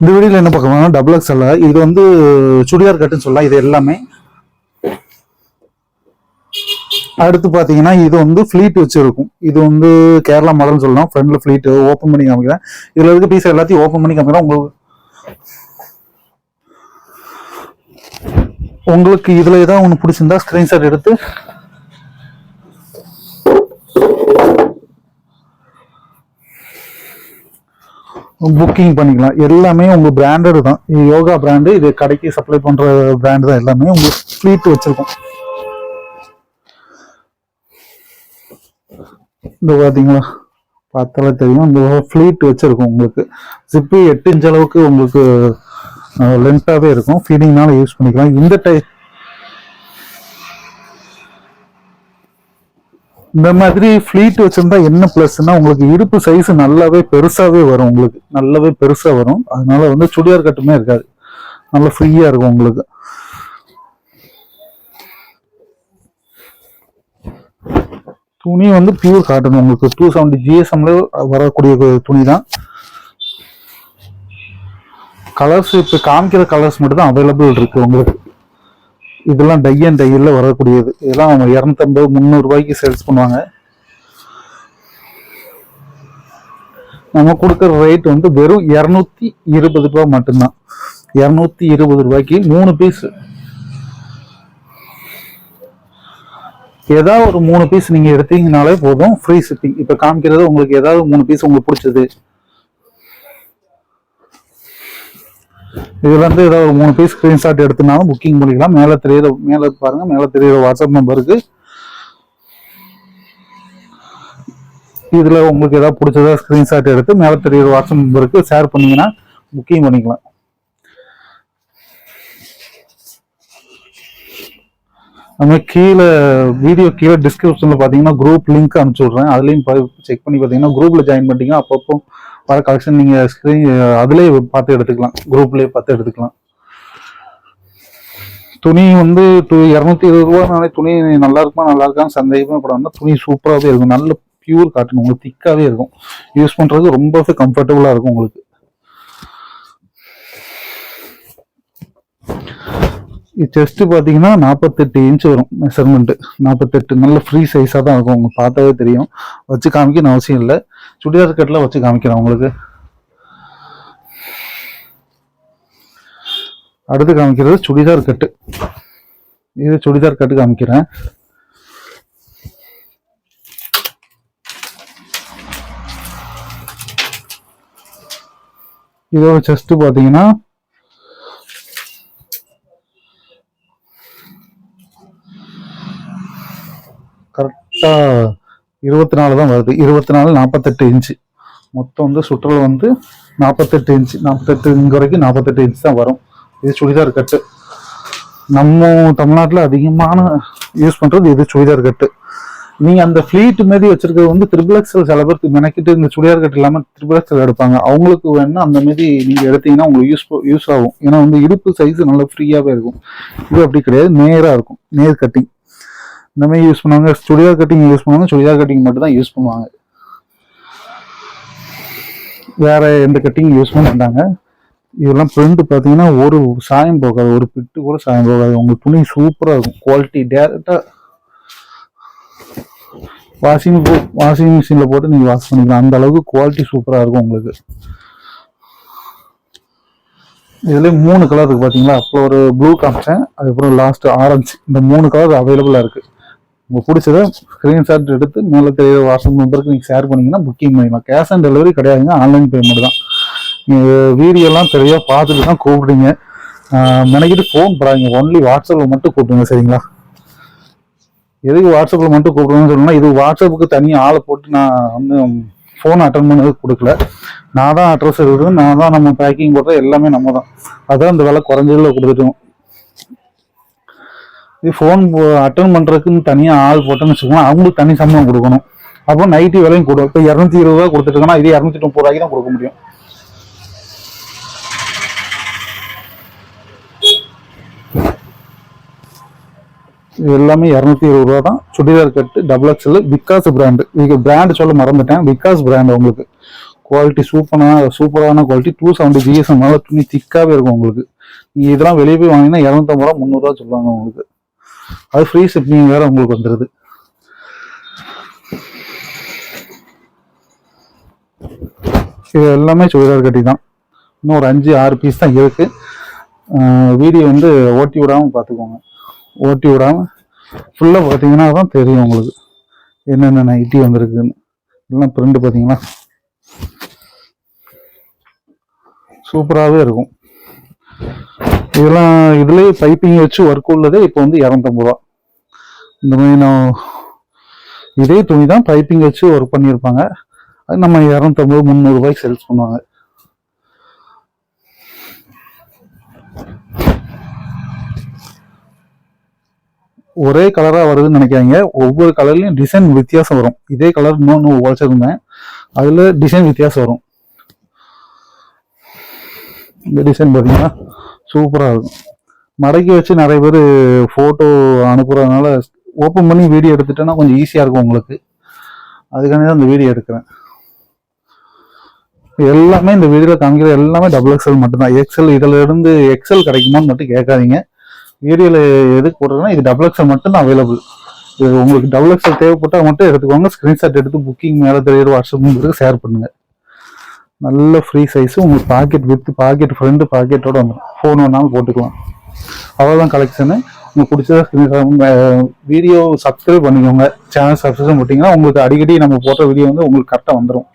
இந்த வீடியோல என்ன பார்க்க போறோம்னா டபுள் எக்ஸ்எல் இது வந்து சுடிதார் கட்டுன்னு சொல்லலாம் இது எல்லாமே. அடுத்து பார்த்தீங்கன்னா இது வந்து ஃபிளீட் வச்சிருக்கும். இது வந்து கேரளா மாடல்னு சொல்லலாம். ஃப்ரண்ட்ல ஃபிளீட் ஓப்பன் பண்ணி காமிக்கிறேன். இதுல இருக்க பீஸ் எல்லாத்தையும் ஓப்பன் பண்ணி காமிக்கிறேன். உங்களுக்கு உங்களுக்கு இதுல ஏதாவது ஒன்று பிடிச்சிருந்தா ஸ்கிரீன்ஷாட் எடுத்து புக்கிங் பண்ணிக்கலாம். எல்லாமே உங்கள் பிராண்டடு தான். இது யோகா பிராண்டு இது கடைக்கு சப்ளை பண்ணுற பிராண்டு தான். எல்லாமே உங்களுக்கு ஃப்ளீட் வச்சுருக்கோம். இந்த பார்த்தீங்களா பார்த்தாலே தெரியும். இந்த ஃப்ளீட் வச்சுருக்கோம் உங்களுக்கு. ஜிப்பு எட்டு இன்ச் அளவுக்கு உங்களுக்கு லென்த்தாகவே இருக்கும். ஃபீடிங்னால யூஸ் பண்ணிக்கலாம். இந்த டைப் இந்த மாதிரி ஃப்ளீட் வச்சிருந்தா என்ன ப்ளஸ்னா உங்களுக்கு இடுப்பு சைஸ் நல்லாவே பெருசாவே வரும் உங்களுக்கு. நல்லாவே பெருசா வரும். அதனால வந்து சுடியார் கட்டுமே இருக்காது. நல்லா ஃப்ரீயா இருக்கும் உங்களுக்கு. துணி வந்து பியூர் காட்டன் உங்களுக்கு டூ செவன்டி ஜிஎஸ்எம்ல வரக்கூடிய துணி தான் கலர்ஸ் இப்போ காமிக்கிற கலர்ஸ் மட்டும் தான் அவைலபிள் இருக்கு உங்களுக்கு. இதெல்லாம் டை அண்ட் டையில் வரக்கூடியது. இதெல்லாம் அவங்க இரநூத்தம்பது முந்நூறுரூவாய்க்கு சேல்ஸ் பண்ணுவாங்க. நம்ம கொடுக்குற ரேட் வந்து வெறும் இரநூத்தி இருபது ரூபாய் மட்டும்தான். இரநூத்தி இருபது ரூபாய்க்கு மூணு பீஸ் ஏதாவது ஒரு மூணு பீஸ் நீங்கள் எடுத்தீங்கனாலே போதும் ஃப்ரீ ஷிப்பிங் இப்போ காமிக்கிறது உங்களுக்கு ஏதாவது மூணு பீஸ் உங்களுக்கு பிடிச்சது. இதுல இருந்து ஏதோ ஒரு மூணு பீஸ் ஸ்கிரீன்ஷாட் எடுத்துனாலும் புக்கிங் பண்ணிக்கலாம். மேல தெரியுற மேல பாருங்க. மேல தெரியுற வாட்ஸ்அப் நம்பருக்கு இதுல உங்களுக்கு ஏதாவது பிடிச்சதா ஸ்கிரீன்ஷாட் எடுத்து மேல தெரியுற வாட்ஸ்அப் நம்பருக்கு ஷேர் பண்ணீங்கன்னா புக்கிங் பண்ணிக்கலாம். நம்ம கீழே வீடியோ கீழே டிஸ்கிரிப்ஷனில் பார்த்தீங்கன்னா குரூப் லிங்க் அனுப்பிச்சி விட்றேன். அதுலேயும் செக் பண்ணி பார்த்தீங்கன்னா குரூப்பில் ஜாயின் பண்ணிட்டீங்கன்னா அப்பப்போ வர கலெக்ஷன் நீங்கள் ஸ்க்ரீன் அதுலேயே பார்த்து எடுத்துக்கலாம். குரூப்லேயே பார்த்து எடுத்துக்கலாம். துணி வந்து டூ இரநூத்தி இருபது ரூபானாலே துணி நல்லா இருக்குமா நல்லா இருக்கான்னு சந்தேகமே படாமல் துணி சூப்பராகவே இருக்கும். நல்ல பியூர் காட்டன் உங்களுக்கு திக்காகவே இருக்கும். யூஸ் பண்ணுறது ரொம்பவே கம்ஃபர்டபுளாக இருக்கும் உங்களுக்கு. செஸ்ட்டு பார்த்தீங்கன்னா நாற்பத்தெட்டு இன்ச் வரும் மெஷர்மெண்ட்டு நாற்பத்தெட்டு நல்ல ஃப்ரீ சைஸாக தான் இருக்கும். உங்களுக்கு பார்த்தாவே தெரியும். வச்சு காமிக்கணும் அவசியம் இல்லை. சுடிதார் கட்டில் வச்சு காமிக்கிறேன் உங்களுக்கு. அடுத்து காமிக்கிறது சுடிதார் கட்டு இது சுடிதார் கட்டு காமிக்கிறேன். இதோட செஸ்ட்டு பார்த்தீங்கன்னா கரெக்டாக இருபத்தி நாலு தான் வருது. இருபத்தி நாலு நாற்பத்தெட்டு இன்ச்சு மொத்தம் வந்து சுற்றல் வந்து நாற்பத்தெட்டு இன்ச்சு நாற்பத்தெட்டு இங்கே வரைக்கும் நாற்பத்தெட்டு இன்ச் தான் வரும். இது சுடிதார் கட்டு. நம்ம தமிழ்நாட்டில் அதிகமான யூஸ் பண்ணுறது இது சுடிதார் கட்டு. நீங்கள் அந்த ஃப்ளீட் மாரி வச்சிருக்கிறது வந்து த்ரிபிள் எக்ஸல் சில பேருக்கு மெனக்கிட்டு இந்த சுடிதார் கட்டு இல்லாமல் ட்ரிபிள் எக்ஸல் எடுப்பாங்க. அவங்களுக்கு வேணா அந்த மாரி நீங்கள் எடுத்தீங்கன்னா உங்களுக்கு யூஸ் யூஸ் ஆகும். ஏன்னா வந்து இடுப்பு சைஸ் நல்லா ஃப்ரீயாகவே இருக்கும். இது அப்படி கிடையாது. நேராக இருக்கும். நேர் கட்டிங் இந்த மாதிரி யூஸ் பண்ணுவாங்க. சுடிதார் கட்டிங் யூஸ் பண்ணுவாங்க. சுடிதார் கட்டிங் மட்டும் தான் யூஸ் பண்ணுவாங்க. வேற எந்த கட்டிங் யூஸ் பண்ண மாட்டாங்க. இதெல்லாம் பிரிண்ட் பார்த்தீங்கன்னா ஒரு சாயம் போகாது. ஒரு பிட்டு கூட சாயம் போகாது. உங்களுக்கு துணி சூப்பராக இருக்கும். குவாலிட்டி டேரெக்டாக வாஷிங் வாஷிங் மிஷினில் போட்டு நீங்கள் வாஷ் பண்ணிக்கலாம். அந்த அளவுக்கு குவாலிட்டி சூப்பராக இருக்கும் உங்களுக்கு. இதுல மூணு கலர் இருக்கு பாத்தீங்களா அப்புறம் ஒரு ப்ளூ காமிச்சேன். அதுக்கப்புறம் லாஸ்ட் ஆரஞ்சு. இந்த மூணு கலர் அவைலபிளா இருக்கு. உங்களுக்கு பிடிச்சத ஸ்க்ரீன்ஷாட் எடுத்து மேலே தெரியுற வாட்ஸ்அப் நம்பருக்கு நீங்கள் ஷேர் பண்ணீங்கன்னா புக்கிங் பண்ணிக்கலாம். கேஷ் ஆன் டெலிவரி கிடையாதுங்க ஆன்லைன் பேமெண்ட் தான். நீங்கள் வீடியோலாம் தெளிவாக பார்த்துட்டு தான் கூப்பிடுங்க மெனக்கிட்டு ஃபோன் போடாதீங்க ஒன்லி வாட்ஸ்அப்பில் மட்டும் கூப்பிடுங்க சரிங்களா? எதுக்கு வாட்ஸ்அப்பில் மட்டும் கூப்பிடுங்கன்னு சொல்லணும்னா இது வாட்ஸ்அப்புக்கு தனியாக ஆளை போட்டு நான் வந்து ஃபோன் அட்டன் பண்ணது கொடுக்கல. நான் தான் அட்ரஸ் இருக்குது நான் தான் நம்ம பேக்கிங் போடுறது எல்லாமே நம்ம தான். அதான் இந்த விலை குறைஞ்சதில் கொடுத்துட்டோம். இது ஃபோன் அட்டன் பண்ணுறதுக்குன்னு தனியாக ஆள் போட்டோன்னு வச்சுக்கோங்க அவங்களுக்கு தனி சம்பளம் கொடுக்கணும். அப்போ நைட்டு விலையும் கொடு இப்போ இரநூத்தி இருபது ரூபா கொடுத்துட்டுருக்கோன்னா இதே இரநூத்தி முப்பது ரூபாய்க்கு தான் கொடுக்க முடியும். இது எல்லாமே இரநூத்தி இருபது ரூபா தான். சுடிதார் கட்டு டபுள் எக்ஸ்எல் விகாஸ் பிராண்டு இது பிராண்டு சொல்ல மறந்துட்டேன். விகாஸ் பிராண்ட் உங்களுக்கு. குவாலிட்டி சூப்பரான சூப்பரான குவாலிட்டி டூ செவன்டி ஜிஎஸ்எம் துணி திக்காகவே இருக்கும் உங்களுக்கு. நீங்கள் இதெல்லாம் வெளியே போய் வாங்கினா இரநூத்தம்பது ரூபா முந்நூறுரூவா சொல்லுவாங்க உங்களுக்கு. அது ஃப்ரீ ஷிப்பிங் வேறு உங்களுக்கு வந்துடுது இது எல்லாமே சுடிதார் கட்டி தான். இன்னும் ஒரு அஞ்சு ஆறு பீஸ் தான் இருக்கு. வீடியோ வந்து ஓட்டி விடாமல் பார்த்துக்கோங்க ஓட்டி விடாமல் ஃபுல்லாக பார்த்தீங்கன்னா தான் தெரியும் உங்களுக்கு. என்னென்ன நைட்டி வந்திருக்குன்னு. எல்லாம் பிரிண்ட் பார்த்தீங்களா சூப்பராகவே இருக்கும். இதெல்லாம் இதுலேயே பைப்பிங் வச்சு ஒர்க் உள்ளதே இப்போ வந்து இரநூத்தம்பது ரூபா. இந்த மாதிரி நான் இதே துணி தான் பைப்பிங் வச்சு ஒர்க் பண்ணியிருப்பாங்க. அது நம்ம இரநூத்தம்பது முந்நூறுபாய்க்கு சேல்ஸ் பண்ணுவாங்க. ஒரே கலராக வருதுன்னு நினைக்காங்க ஒவ்வொரு கலர்லையும் டிசைன் வித்தியாசம் வரும். இதே கலர் இன்னொன்று உழைச்சிருந்தேன் அதில் டிசைன் வித்தியாசம் வரும். இந்த டிசைன் பார்த்தீங்கன்னா சூப்பராக இருக்கும் மடக்கி வச்சு நிறைய பேர் ஃபோட்டோ அனுப்புறதுனால ஓப்பன் பண்ணி வீடியோ எடுத்துட்டேன்னா கொஞ்சம் ஈஸியாக இருக்கும் உங்களுக்கு. அதுக்காண்டி தான் இந்த வீடியோ எடுக்கிறேன். எல்லாமே இந்த வீடியோவில் காமிக்கிற எல்லாமே டபுள் எக்ஸ்எல் மட்டும்தான். எக்ஸ்எல் இதில் இருந்து எக்ஸ்எல் கிடைக்குமான்னு மட்டும் கேட்காதீங்க. வீடியோவில் எதுக்கு போடுறதுன்னா இது டபுள் எக்ஸ்எல் மட்டும் தான் அவைலபிள் இது உங்களுக்கு டபுள் எக்ஸ்எல் தேவைப்பட்டால் மட்டும் எடுத்துக்கோங்க. ஸ்க்ரீன்ஷாட் எடுத்து புக்கிங் மேலே தெரியுற வாட்ஸ்அப்புங்கிறது ஷேர் பண்ணுங்கள் நல்ல ஃப்ரீ சைஸ் உங்களுக்கு பாக்கெட் வித் பாக்கெட் ஃப்ரெண்டு பாக்கெட்டோட வந்துடும் ஃபோன் வேணாலும் போட்டுக்கலாம். அவ்வளோதான் கலெக்ஷனு உங்களுக்கு பிடிச்சதாக ஸ்க்ரீன்ஷாட் வீடியோ சப்ஸ்கிரைப் பண்ணிக்கோங்க. சேனல் சப்ஸ்கிரைப் பண்ணிட்டீங்கன்னா உங்களுக்கு அடிக்கடி நம்ம போட்ட வீடியோ வந்து உங்களுக்கு கரெக்டாக வந்துடும்